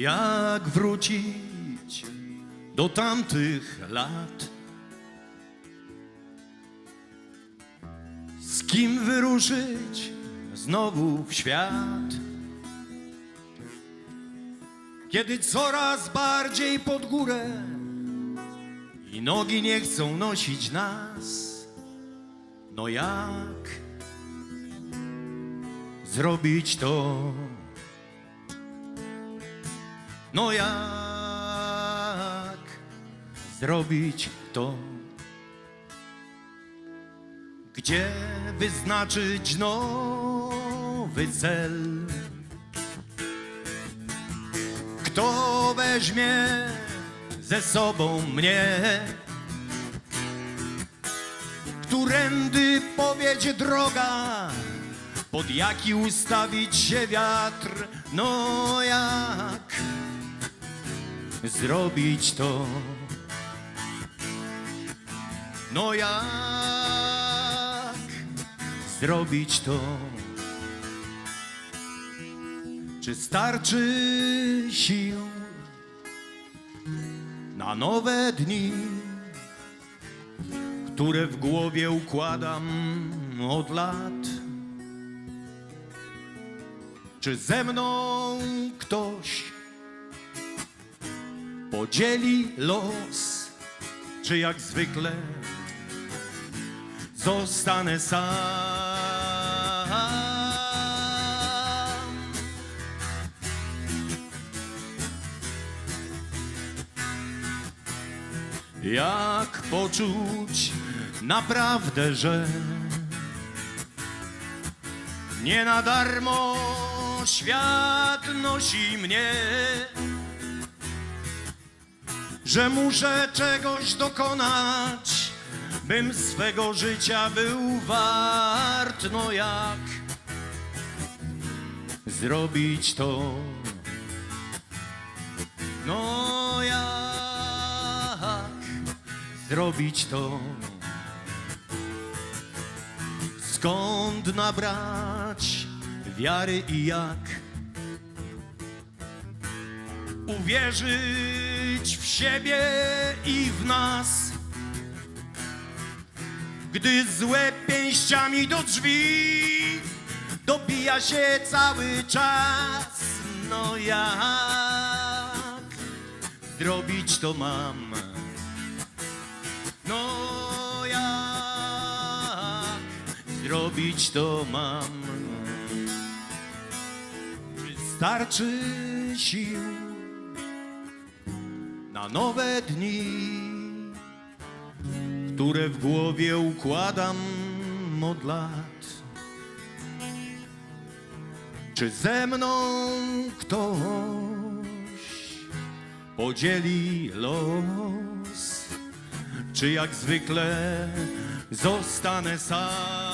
jak wrócić do tamtych lat. Z kim wyruszyć znowu w świat? Kiedy coraz bardziej pod górę i nogi nie chcą nosić nas, no jak zrobić to? No jak zrobić to? Gdzie wyznaczyć nowy cel? Kto weźmie ze sobą mnie? Którędy powiedzie droga? Pod jaki ustawić się wiatr? No jak zrobić to? No jak zrobić to? Czy starczy sił na nowe dni, które w głowie układam od lat? Czy ze mną ktoś podzieli los, czy jak zwykle zostanę sam? Jak poczuć naprawdę, że nie na darmo świat nosi mnie, że muszę czegoś dokonać, bym swego życia był wart. No jak zrobić to? No jak zrobić to? Skąd nabrać wiary i jak uwierzyć w siebie i w nas, gdy złe pięściami do drzwi dobija się cały czas. No jak zrobić to mam? No jak zrobić to mam? Wystarczy sił na nowe dni, które w głowie układam od lat. Czy ze mną ktoś podzieli los? Czy jak zwykle zostanę sam?